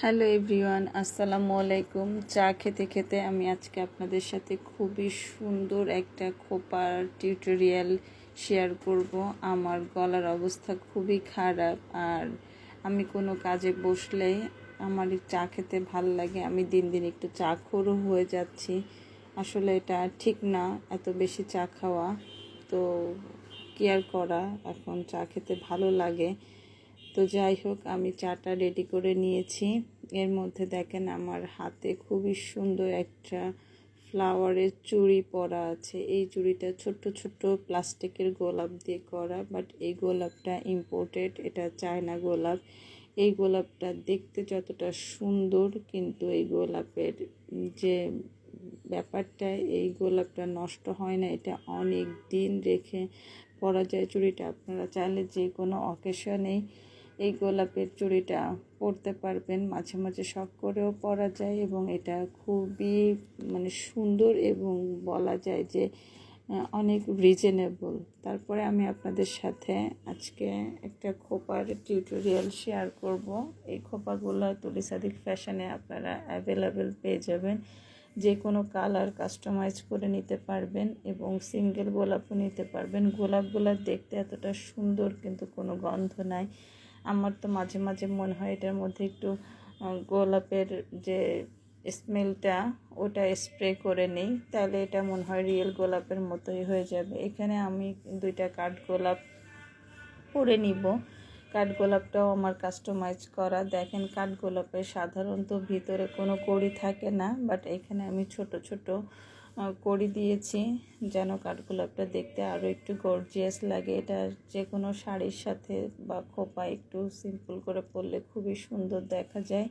Hello everyone, আসসালামু আলাইকুম। চা খেতে খেতে আমি আজকে আপনাদের সাথে খুবই সুন্দর একটা খোপার টিউটোরিয়াল শেয়ার করব। আমার গলার অবস্থা খুবই খারাপ আর আমি কোনো কাজে বসলে আমার চা খেতে ভালো লাগে। আমি দিন দিন একটু চা খোরও হয়ে যাচ্ছি। আসলে এটা ঠিক না, এত বেশি চা খাওয়া। তো কেয়ার করা, এখন চা খেতে ভালো লাগে। তো যাই হোক, আমি চাটা রেডি করে নিয়েছি। এর মধ্যে দেখেন আমার হাতে খুবই সুন্দর একটা ফ্লাওয়ারের চুড়ি পরা আছে। এই চুড়িটা ছোট্ট ছোট্ট প্লাস্টিকের গোলাপ দিয়ে করা বাট এই গোলাপটা ইম্পোর্টেড এটা চায়না গোলাপ। এই গোলাপটা দেখতে যতটা সুন্দর, কিন্তু এই গোলাপের যে ব্যাপারটা, এই গোলাপটা নষ্ট হয় না, এটা অনেক দিন রেখে পরা যায় চুড়িটা। আপনারা চাইলে যে কোনো অকেশনেই এই গোলাপের চুড়িটা পরতে পারবেন, মাঝে মাঝে শখ করেও পরা যায় এবং এটা খুবই মানে সুন্দর এবং বলা যায় যে অনেক রিজনেবল তারপরে আমি আপনাদের সাথে আজকে একটা খোপার টিউটোরিয়াল শেয়ার করব। এই খোপাগুলো তুলি সাদিক ফ্যাশনে আপনারা অ্যাভেলেবেল পেয়ে যাবেন। যে কোনো কালার কাস্টমাইজ করে নিতে পারবেন এবং সিঙ্গেল গোলাপও নিতে পারবেন। গোলাপগুলো দেখতে এতটা সুন্দর কিন্তু কোনো গন্ধ নাই। আমার তো মাঝে মাঝে মনে হয় এটার মধ্যে একটু গোলাপের যে স্মেলটা, ওটা স্প্রে করে নিই। তাহলে এটা মনে হয় রিয়েল গোলাপের মতোই হয়ে যাবে। এখানে আমি দুইটা কাঠ গোলাপ পরে নিব। কাঠ গোলাপটাও আমার কাস্টমাইজ করা। দেখেন কাঠ গোলাপের সাধারণত ভিতরে কোনো কড়ি থাকে না বাট এখানে আমি ছোট ছোট কড়ি দিয়েছি। যেন কাঠগোলাপটা দেখতে আরও একটু গর্জিয়াস লাগে। এটা যে কোনো শাড়ির সাথে বা খোপা একটু সিম্পল করে পরলে খুবই সুন্দর দেখা যায়।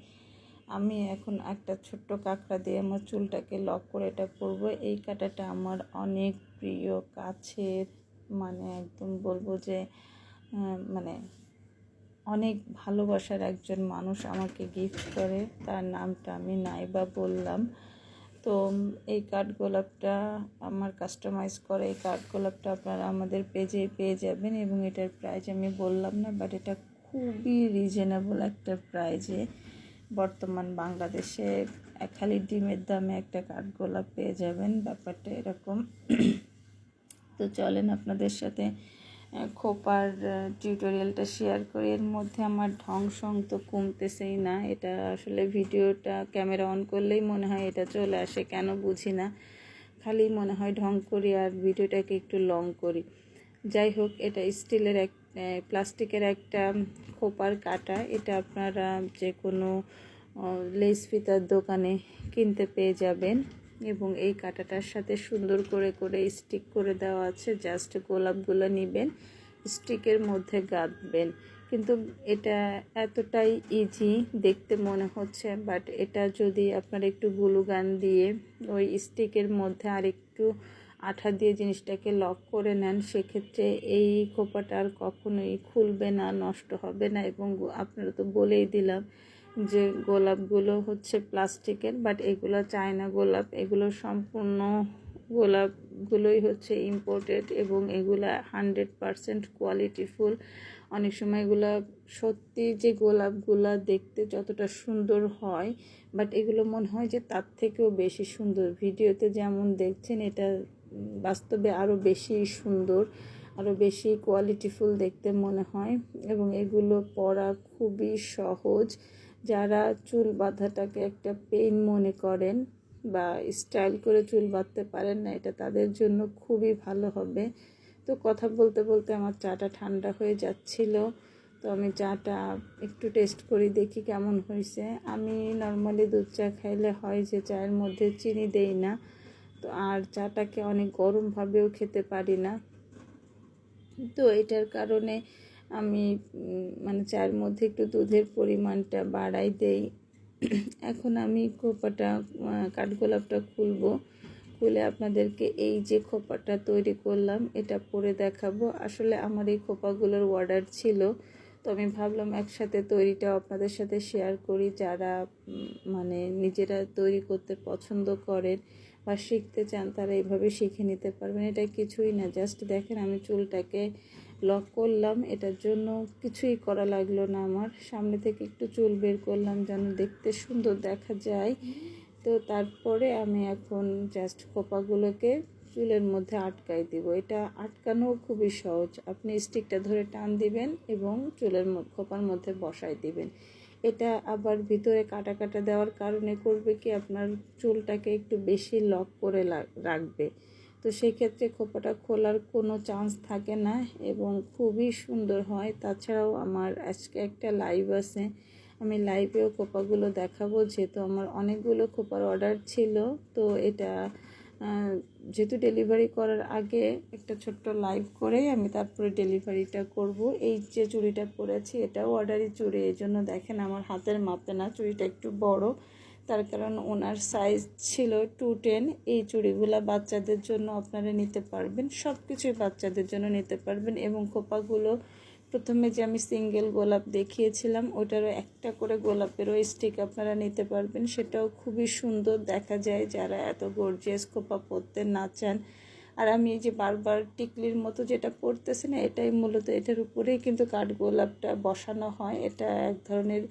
আমি এখন একটা ছোট্ট কাঁকড়া দিয়ে আমার চুলটাকে লক করে এটা পরবো। এই কাঁটাটা আমার অনেক প্রিয় কাছের মানে একদম বলব যে মানে অনেক ভালোবাসার একজন মানুষ আমাকে গিফট করে। তার নামটা আমি নাইবা বললাম। তো এই কাঠগোলাপটা আমার কাস্টমাইজ করে, এই কাঠগোলাপটা আপনারা আমাদের পেজে পেয়ে যাবেন এবং এটার প্রাইস আমি বললাম না বাট এটা খুবই রিজনেবল একটা প্রাইজে বর্তমান বাংলাদেশে খালি ডিমের দামে একটা কাঠগোলাপ পেয়ে যাবেন, ব্যাপারটা এরকম। তো চলেন আপনাদের সাথে খোপার টিউটোরিয়ালটা শেয়ার করি। এর মধ্যে আমার ঢং সং তো কমতেছেই না। এটা আসলে ভিডিওটা ক্যামেরা অন করলেই মনে হয় এটা চলে আসে। কেন বুঝি না? খালি মনে হয় ঢং করি আর ভিডিওটাকে একটু লং করি। যাই হোক, এটা স্টিলের এক প্লাস্টিকের একটা খোপার কাটা। এটা আপনারা যে কোনো লেস ফিতার দোকানে কিনতে পেয়ে যাবেন। এবং এই কাঁটাটার সাথে সুন্দর করে করে স্টিক করে দেওয়া আছে। জাস্ট গোলাপগুলো নেবেন স্টিকের মধ্যে গাঁথবেন। কিন্তু এটা এতটাই ইজি দেখতে মনে হচ্ছে বাট এটা যদি আপনারা একটু গুলু গান দিয়ে ওই স্টিকের মধ্যে আর একটু আঠা দিয়ে জিনিসটাকে লক করে নেন, সেক্ষেত্রে এই খোপাটা আর কখনোই খুলবে না, নষ্ট হবে না। এবং আপনারা তো বলেই দিলাম যে গোলাপগুলো হচ্ছে প্লাস্টিকের বাট এগুলো চায়না গোলাপ, এগুলো সম্পূর্ণ গোলাপগুলোই হচ্ছে ইম্পোর্টেড এবং এগুলো হান্ড্রেড পারসেন্ট কোয়ালিটিফুল অনেক সময় এগুলো সত্যি যে গোলাপগুলো দেখতে যতটা সুন্দর হয় বাট এগুলো মনে হয় যে তার থেকেও বেশি সুন্দর। ভিডিওতে যেমন দেখছেন, এটা বাস্তবে আরও বেশি সুন্দর আরও বেশি কোয়ালিটিফুল দেখতে মনে হয় এবং এগুলো পরা খুবই সহজ। যারা চুল বাঁধাটাকে একটা পেইন মনে করেন বা স্টাইল করে চুল বাঁধতে পারেন না, এটা তাদের জন্য খুবই ভালো হবে। তো কথা বলতে বলতে আমার চাটা ঠান্ডা হয়ে যাচ্ছিল। তো আমি চাটা একটু টেস্ট করি, দেখি কেমন হয়েছে। আমি নর্মালি দুধ চা খাইলে হয় যে চায়ের মধ্যে চিনি দেই না, তো আর চাটাকে অনেক গরমভাবেও খেতে পারি না। তো এটার কারণে আমি মানে চায়ের মধ্যে একটু দুধের পরিমাণটা বাড়াই দেই। এখন আমি খোপাটা কাঠগোলাপটা খুলবো। খুলে আপনাদেরকে এই যে খোপাটা তৈরি করলাম, এটা পরে দেখাবো। আসলে আমার এই খোপাগুলোর অর্ডার ছিল। তো আমি ভাবলাম একসাথে তৈরিটাও আপনাদের সাথে শেয়ার করি। যারা মানে নিজেরা তৈরি করতে পছন্দ করেন বা শিখতে চান, তারা এইভাবে শিখে নিতে পারবেন। এটা কিছুই না জাস্ট দেখেন আমি চুলটাকে ব্লগ করলাম। এটার জন্য কিছুই করা লাগল না আমার। সামনে থেকে একটু চুল বের করলাম যেন দেখতে সুন্দর দেখা যায়। তো তারপরে আমি এখন জাস্ট খোপাগুলোকে চুলের মধ্যে আটকাই দিব। এটা আটকানো খুবই সহজ। আপনি স্টিকটা ধরে টান দিবেন এবং চুলের খোপার মধ্যে বসাই দিবেন। এটা আবার ভিতরে কাটা কাটা দেওয়ার কারণে করবে কি? আপনার চুলটাকে একটু বেশি লক করে রাখবে। তো সেই ক্ষেত্রে খোপাটা খোলার কোনো চান্স থাকে না এবং খুবই সুন্দর হয়। তাছাড়াও আমার আজকে একটা লাইভ আছে। আমি লাইভেও খোপাগুলো দেখাবো, যেহেতু আমার অনেকগুলো খোপার অর্ডার ছিল। তো এটা যেহেতু ডেলিভারি করার আগে একটা ছোট্ট লাইভ করে আমি তারপরে ডেলিভারিটা করব। এই যে চুড়িটা পরেছি, এটাও অর্ডারি চুড়ি এই জন্য দেখেন আমার হাতের মাপে না, চুড়িটা একটু বড়। তার কারণ ওনার সাইজ ছিল টু টেন এই চুড়িগুলা বাচ্চাদের জন্য আপনারা নিতে পারবেন সব কিছুই বাচ্চাদের জন্য নিতে পারবেন এবং খোপাগুলো প্রথমে যে আমি সিঙ্গেল গোলাপ দেখিয়েছিলাম, ওটারও একটা করে গোলাপেরও স্টিক আপনারা নিতে পারবেন। সেটাও খুবই সুন্দর দেখা যায় যারা এত গর্জিয়াস খোপা পরতে না চান। আর আমি এই যে বারবার টিকলির মতো যেটা পড়তেছে না, এটাই মূলত এটার উপরেই কিন্তু কাঠগোলাপটা বসানো হয়। এটা এক ধরনের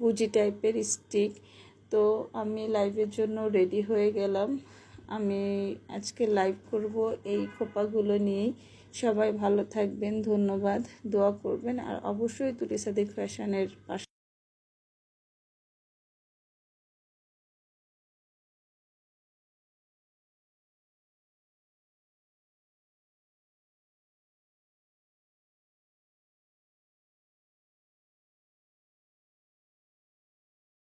গুজি টাইপের স্টিক তো আমি লাইভের জন্য রেডি হয়ে গেলাম। আমি আজকে লাইভ করব এই খোপাগুলো নিয়েই। সবাই ভালো থাকবেন, ধন্যবাদ, দোয়া করবেন। আর অবশ্যই তুলিসাদিক ফ্যাশনের পাশে।